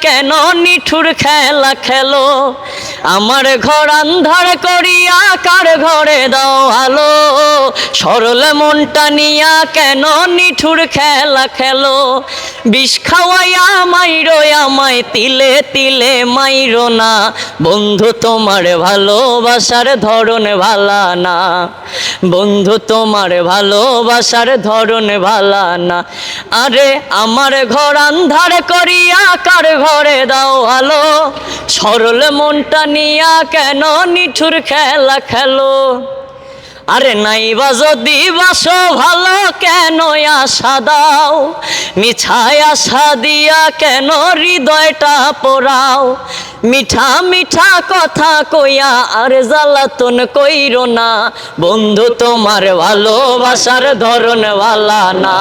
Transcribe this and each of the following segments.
কেন নিঠুর খেলা খেলো? আমার ঘর আন্ধার করিয়া কার ঘরে দাও আলো? সরল মনটা নিয়া কেন নিঠুর খেলা খেলো? বিষ খাওয়াইয়া মাইরো, আমায় তিলে তিলে মাইরো না। বন্ধু, তোমার ভালোবাসার ধরন ভালা না। বন্ধু, তোমার ভালোবাসার ধরন ভালা না। আরে, আমার ঘর আন্ধার করিয়া কার ঘরে দাও আলো? সরল মনটা নিয়া কেন নিঠুর খেলা খেলো? আরে নাইবা যদি বাসো ভালো কেন আশা দাও? মিঠাই আশা দিয়া কেন হৃদয়টা পোড়াও? মিঠা মিঠা কথা কইয়া আর জ্বালাতন কইর না। বন্ধু তোমার ভালোবাসার ধরন ভালা না।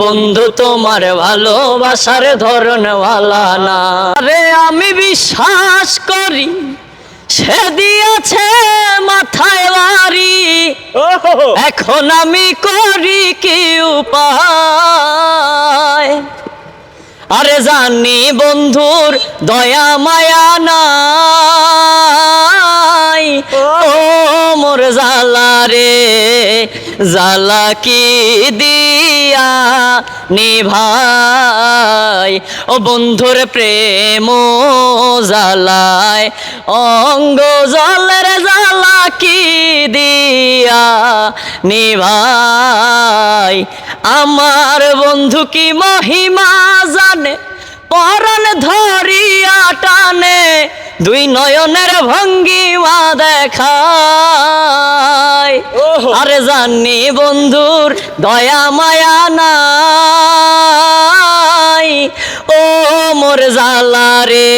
বন্ধু তোমার ভালোবাসার ধরন ভালা না। আরে আমি বিশ্বাস করি, সে দিয়েছে এখন আমি করি কি উপায়? আরে জানি বন্ধুর দয়া মায়া নাই। জালা কি দিয়া নিভাই ও বন্ধুর প্রেম জালায় অঙ্গ জলের জালা কি দিয়া নিভাই আমার বন্ধু কি মহিমা জানে পরন ধরিয়া টানে দুই নয়নের ভঙ্গিমা দেখায়। আরে জানি বন্ধুর দয়া মায়া নাই। ও মোর জালা রে।